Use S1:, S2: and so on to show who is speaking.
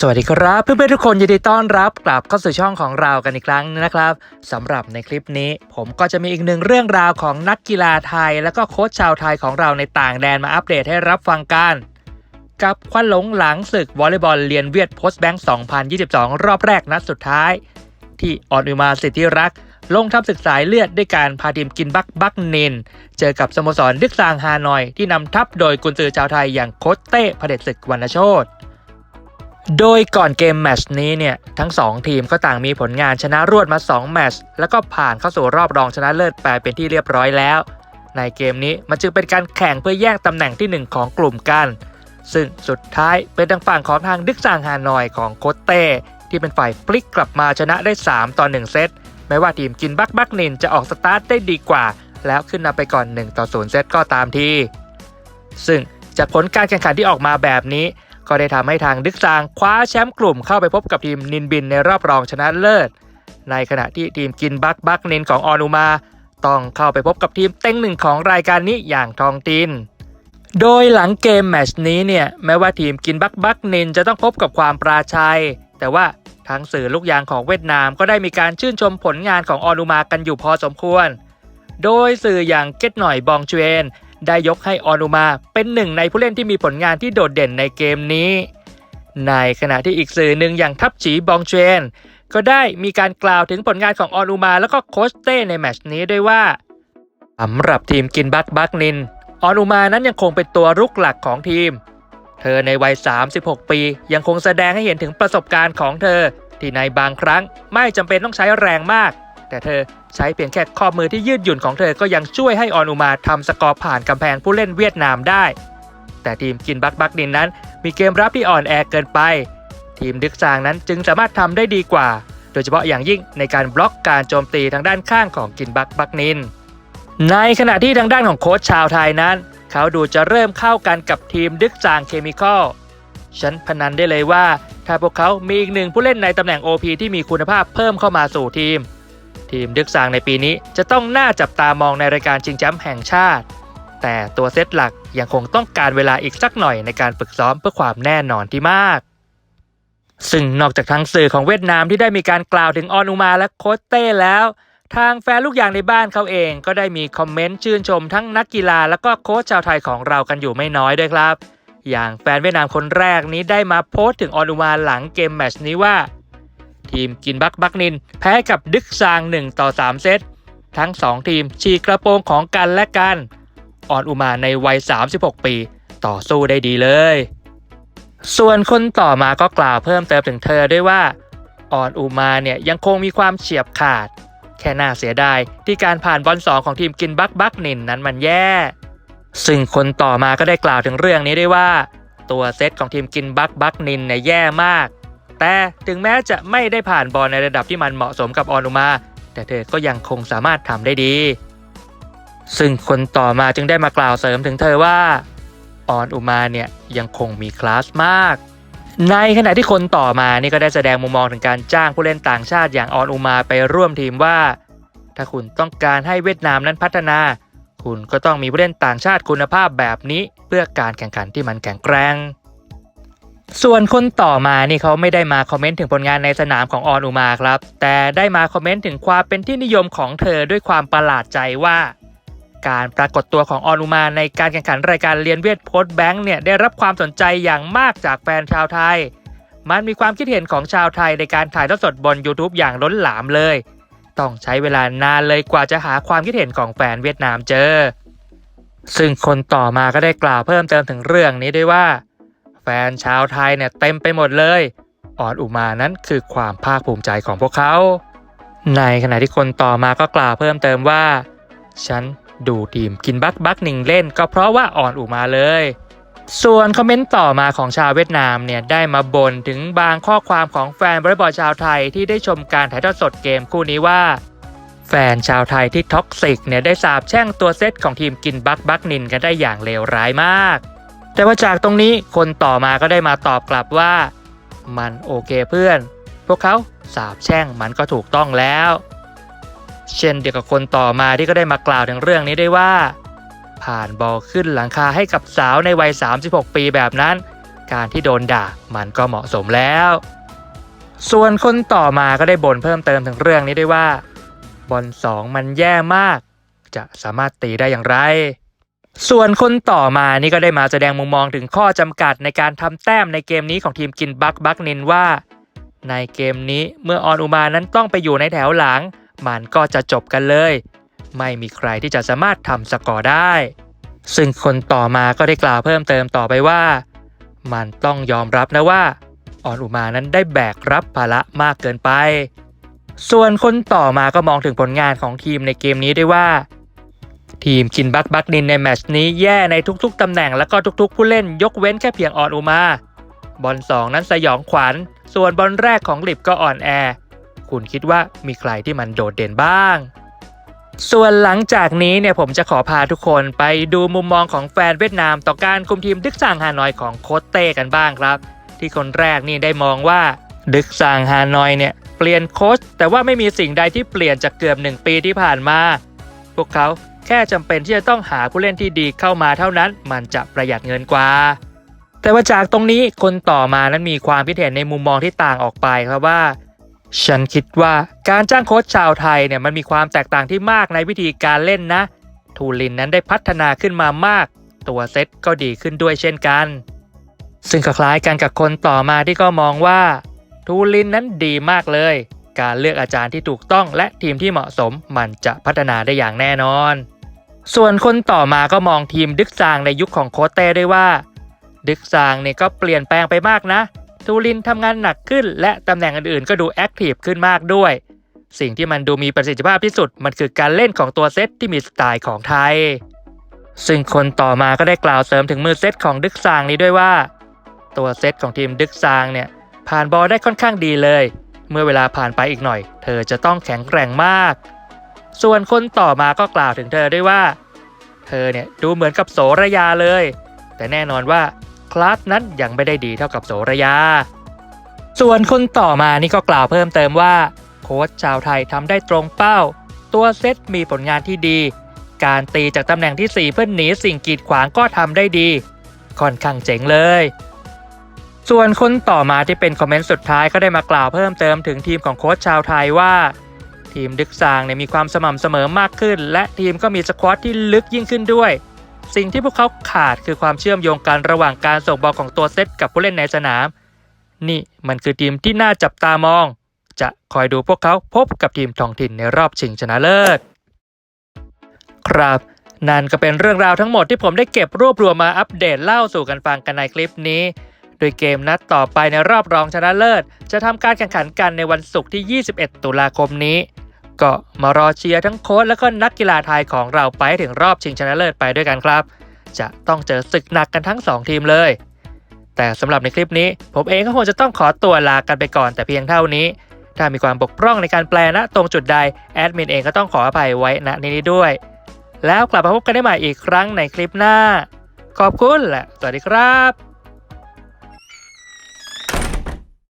S1: สวัสดีครับเพื่อนๆทุกคนยินดีต้อนรับกลับเข้าสู่ช่องของเรากันอีกครั้งนะครับสำหรับในคลิปนี้ ผมก็จะมีอีกหนึ่งเรื่องราวของนักกีฬาไทย และก็โค้ชชาวไทยของเราในต่างแดนมาอัปเดตให้รับฟังกัน กับควันหลงหลังศึกวอลเลย์บอลเรียนเวียดโพสต์แบงค์ 2022 รอบแรกนัดสุดท้าย ที่ออนอุมาสิทธิรัก ลงทัพศึกสายเลือดด้วยการพาทีมกินบักบักเนนเจอกับสโมสรดึกซางฮานอย ที่นำทัพโดยกุนซือชาวไทยอย่างโคชเต้พระเดชศึกวรรณโชต โดยก่อนเกมแมชนี้เนี่ยทั้ง 2 ทีมก็ต่างมีผลงานชนะรวดมา 2 แมชแล้วก็ผ่านเข้าสู่รอบรองชนะเลิศไปเป็นที่เรียบร้อยแล้ว ในเกมนี้มันจึงเป็นการแข่งเพื่อแย่งตำแหน่งที่ 1 ของกลุ่มกัน ซึ่งสุดท้ายเป็นทางฝั่งของทางดึกซางฮานอยของโคตเต้ที่เป็นฝ่ายพลิกกลับมาชนะได้ 3 ต่อ 1 เซตแม้ว่าทีมกินบักบักนินจะออกสตาร์ทได้ดีกว่า แล้วขึ้นนำไปก่อน 1 ต่อ 0 เซตก็ตามทีซึ่งจากผลการแข่งขันที่ออกมาแบบนี้ ก็ได้ทำให้ทางดึกซางคว้าแชมป์กลุ่มเข้าไปพบกับทีมนินบินในรอบรองชนะเลิศ ในขณะที่ทีมกินบักบักนินของออนุมา ต้องเข้าไปพบกับทีมเต็งหนึ่งของรายการนี้อย่างทองติน โดยหลังเกมแมตช์นี้เนี่ยแม้ว่าทีมกินบักบักนินจะต้องพบกับความปราชัย แต่ว่าทั้งสื่อลูกยางของเวียดนามก็ได้มีการชื่นชมผลงานของออนุมากันอยู่พอสมควร โดยสื่ออย่างเก็ตหน่อยบองเชวน ได้ยกให้ออนุมาเป็นหนึ่งในผู้เล่นที่มีผลงานที่โดดเด่นในเกมนี้ ในขณะที่อีกสื่อหนึ่งอย่างทัพจีบองเชนก็ได้มีการกล่าวถึงผลงานของออนุมาแล้วก็โคชเต้ในแมชนี้ด้วยว่าสำหรับทีมกินบักบักนิน ออนุมานั้นยังคงเป็นตัวรุกหลักของทีม เธอในวัย 36 ปี ยังคงแสดงให้เห็นถึงประสบการณ์ของเธอ ที่ในบางครั้งไม่จำเป็นต้องใช้แรงมาก แต่เธอ ใช้เพียงแค่ข้อมือที่ยืดหยุ่นของเธอก็ยังช่วยให้ออนอุมาทำสกอร์ผ่านกำแพงผู้เล่นเวียดนามได้ แต่ทีมกินบักบักดินนั้น มีเกมรับที่อ่อนแอเกินไป ทีมดึกซางนั้นจึงสามารถทำได้ดีกว่า โดยเฉพาะอย่างยิ่งในการบล็อกการโจมตีทางด้านข้างของกินบักบักนิน ในขณะที่ทางด้านของโค้ชชาวไทยนั้น เขาดูจะเริ่มเข้ากันกับทีมดึกซางเคมีคอลฉันพนันได้เลยว่าถ้าพวกเขามีอีกหนึ่งผู้เล่นในตำแหน่ง OP ที่มีคุณภาพเพิ่มเข้ามาสู่ทีม ทีมดึกซางในปีนี้จะต้องน่าจับตามองในรายการชิงแชมป์แห่งชาติ แต่ตัวเซตหลักยังคงต้องการเวลาอีกสักหน่อยในการฝึกซ้อมเพื่อความแน่นอนที่มาก ซึ่งนอกจากทางสื่อของเวียดนามที่ได้มีการกล่าวถึงออนุมาและโคชเต้แล้ว ทางแฟนลูกยางในบ้านเขาเองก็ได้มีคอมเมนต์ชื่นชมทั้งนักกีฬาและก็โค้ชชาวไทยของเรากันอยู่ไม่น้อยด้วยครับอย่างแฟนเวียดนามคนแรกนี้ได้มาโพสต์ถึงออนุมาหลังเกมแมชนี้ว่า ทีมกินบักบักนิน แพ้กับดึกซาง 1 ต่อ 3 เซต ทั้ง 2 ทีมฉีกกระโปรงของกันและกัน อ่อนอุมาในวัย 36 ปี ต่อสู้ได้ดีเลย ส่วนคนต่อมาก็กล่าวเพิ่มเติมถึงเธอด้วยว่า อ่อนอุมาเนี่ยยังคงมีความเฉียบขาด แค่น่าเสียดายที่การผ่านบอลสองของทีมกินบักบักนินนั้นมันแย่ ซึ่งคนต่อมาก็ได้กล่าวถึงเรื่องนี้ด้วยว่า ตัวเซตของทีมกินบักบักนินเนี่ยแย่มาก แต่ถึงแม้จะไม่ได้ผ่านบอลในระดับที่มันเหมาะสมกับออนุมา แต่เธอก็ยังคงสามารถทำได้ดี ซึ่งคนต่อมาจึงได้มากล่าวเสริมถึงเธอว่าออนอุมาเนี่ยยังคงมีคลาสมาก ในขณะที่คนต่อมานี่ก็ได้แสดงมุมมองถึงการจ้างผู้เล่นต่างชาติอย่างออนอุมาไปร่วมทีมว่า ถ้าคุณต้องการให้เวียดนามนั้นพัฒนา คุณก็ต้องมีผู้เล่นต่างชาติคุณภาพแบบนี้ เพื่อการแข่งขันที่มันแข็งแกร่ง ส่วนคนต่อมานี่เขาไม่ได้มาคอมเมนต์ถึงผลงานในสนามของออนอุมาครับ แต่ได้มาคอมเมนต์ถึงความเป็นที่นิยมของเธอด้วยความประหลาดใจว่า การปรากฏตัวของออนอุมาในการแข่งขันรายการเรียนเวทโพสแบงค์เนี่ยได้รับความสนใจอย่างมากจากแฟนชาวไทย มันมีความคิดเห็นของชาวไทยในการถ่ายทอดสดบน YouTube อย่างล้นหลามเลย ต้องใช้เวลานานเลยกว่าจะหาความคิดเห็นของแฟนเวียดนามเจอ ซึ่งคนต่อมาก็ได้กล่าวเพิ่มเติมถึงเรื่องนี้ด้วยว่า ฟนชาวไทยเนี่ยเต็มไปหมดเลย ออนอุมานั้นคือความภาคภูมิใจของพวกเขา ในขณะที่คนต่อมาก็กล่าวเพิ่มเติมว่า ฉันดูทีมกินบักบักหนิงเล่น ก็เพราะว่าอ่อนอุมาเลย ส่วนคอมเมนต์ต่อมาของชาวเวียดนามเนี่ยได้มาบ่นถึงบางข้อความของแฟนบอลบอลชาวไทยที่ได้ชมการถ่ายทอดสดเกมคู่นี้ว่า แฟนชาวไทยที่ท็อกซิกเนี่ยได้สาบแช่งตัวเซตของทีมกินบักบักนินกันได้อย่างเลวร้ายมาก แต่ว่าจากตรงนี้คนต่อมาก็ได้มาตอบกลับว่า มันโอเคเพื่อน พวกเขาสาบแช่งมันก็ถูกต้องแล้ว เช่นเดียวกับคนต่อมาที่ก็ได้มากล่าวถึงเรื่องนี้ได้ว่า ผ่านบอลขึ้นหลังคาให้กับสาวในวัย 36 ปีแบบนั้น การที่โดนด่ามันก็เหมาะสมแล้ว ส่วนคนต่อมาก็ได้บ่นเพิ่มเติมถึงเรื่องนี้ได้ว่า บอลสองมันแย่มาก จะสามารถตีได้อย่างไร ส่วนคนต่อมานี่ก็ได้มาแสดงมุมมองถึงข้อจำกัดในการทำแต้มในเกมนี้ของทีมกินบักบักนินว่า ในเกมนี้เมื่อออนอุมานั้นต้องไปอยู่ในแถวหลัง มันก็จะจบกันเลย ไม่มีใครที่จะสามารถทำสกอร์ได้ ซึ่งคนต่อมาก็ได้กล่าวเพิ่มเติมต่อไปว่า มันต้องยอมรับนะว่าออนอุมานั้นได้แบกรับภาระมากเกินไป ส่วนคนต่อมาก็มองถึงผลงานของทีมในเกมนี้ได้ว่า ทีมกินบักบักนินในแมชนี้แย่ในทุกๆตำแหน่งและก็ทุกๆ ผู้เล่นยกเว้นแค่เพียงออนอุมา บอลสองนั้นสยองขวัญ ส่วนบอลแรกของลิบก็อ่อนแอ คุณคิดว่ามีใครที่มันโดดเด่นบ้าง ส่วนหลังจากนี้เนี่ยผมจะขอพาทุกคนไปดูมุมมองของแฟนเวียดนามต่อการคุมทีมดึกซางฮานอยของโค้ชเต้กันบ้างครับ ที่คนแรกนี่ได้มองว่า ดึกซางฮานอยเนี่ยเปลี่ยนโค้ชแต่ว่าไม่มีสิ่งใดที่เปลี่ยนจากเกือบหนึ่งปีที่ผ่านมา พวกเขา แค่จำเป็นที่จะต้องหาผู้เล่นที่ดีเข้ามาเท่านั้น มันจะประหยัดเงินกว่า แต่ว่าจากตรงนี้คนต่อมานั้นมีความคิดเห็นในมุมมองที่ต่างออกไปครับว่า ฉันคิดว่าการจ้างโค้ชชาวไทยเนี่ยมันมีความแตกต่างที่มากในวิธีการเล่นนะ ทูลินนั้นได้พัฒนาขึ้นมามาก ตัวเซตก็ดีขึ้นด้วยเช่นกัน ซึ่งก็คล้ายกันกับคนต่อมาที่ก็มองว่า ทูลินนั้นดีมากเลยการเลือกอาจารย์ที่ถูกต้องและทีมที่เหมาะสมมันจะพัฒนาได้อย่างแน่นอน ส่วนคนต่อมาก็มองทีมดึกซางในยุคของโคเต้ด้วยว่า ดึกซางเนี่ยก็เปลี่ยนแปลงไปมากนะ ทูลินทำงานหนักขึ้น และตำแหน่งอื่นๆ ก็ดูแอคทีฟขึ้นมากด้วย สิ่งที่มันดูมีประสิทธิภาพที่สุด มันคือการเล่นของตัวเซตที่มีสไตล์ของไทย ซึ่งคนต่อมาก็ได้กล่าวเสริมถึงมือเซตของดึกซางนี้ด้วยว่า ตัวเซตของทีมดึกซางเนี่ยผ่านบอลได้ค่อนข้างดีเลย เมื่อเวลาผ่านไปอีกหน่อย เธอจะต้องแข็งแกร่งมาก ส่วนคนต่อมาก็กล่าวถึงเธอด้วยว่า เธอเนี่ยดูเหมือนกับโสระยาเลย แต่แน่นอนว่าคลาสนั้นยังไม่ได้ดีเท่ากับโสระยา ส่วนคนต่อมานี่ก็กล่าวเพิ่มเติมว่า โค้ชชาวไทยทำได้ตรงเป้า ตัวเซตมีผลงานที่ดี การตีจากตำแหน่งที่ 4 เพื่อนหนีสิ่งกีดขวางก็ทำได้ดี ค่อนข้างเจ๋งเลยส่วนคนต่อมาที่เป็นคอมเมนต์สุดท้ายก็ได้มากล่าวเพิ่มเติมถึงทีมของโค้ชชาวไทยว่า ทีมดึกซางเนี่ยมีความสม่ำเสมอมากขึ้น และทีมก็มีสควอตที่ลึกยิ่งขึ้นด้วย สิ่งที่พวกเขาขาดคือความเชื่อมโยงกันระหว่างการส่งบอลของตัวเซตกับผู้เล่นในสนาม นี่มันคือทีมที่น่าจับตามอง จะคอยดูพวกเขาพบกับทีมท้องถิ่นในรอบชิงชนะเลิศ ครับนั่นก็เป็นเรื่องราวทั้งหมดที่ผมได้เก็บรวบรวมมาอัปเดตเล่าสู่กันฟังกันในคลิปนี้ โดยเกมนัดต่อไปในรอบรองชนะเลิศ จะทำการแข่งขันกันในวันศุกร์ที่ 21 ตุลาคมนี้ ก็มารอเชียร์ทั้งโค้ชและก็นักกีฬาไทยของเราไปถึงรอบชิงชนะเลิศไปด้วยกันครับ จะต้องเจอศึกหนักกันทั้ง 2 ทีมเลย แต่สำหรับในคลิปนี้ ผมเองก็คงจะต้องขอตัวลากันไปก่อนแต่เพียงเท่านี้ ถ้ามีความบกพร่องในการแปลณตรงจุดใดแอดมินเองก็ต้องขออภัยไว้ณนี้ด้วย แล้วกลับมาพบกันได้ใหม่อีกครั้งในคลิปหน้า ขอบคุณและสวัสดีครับ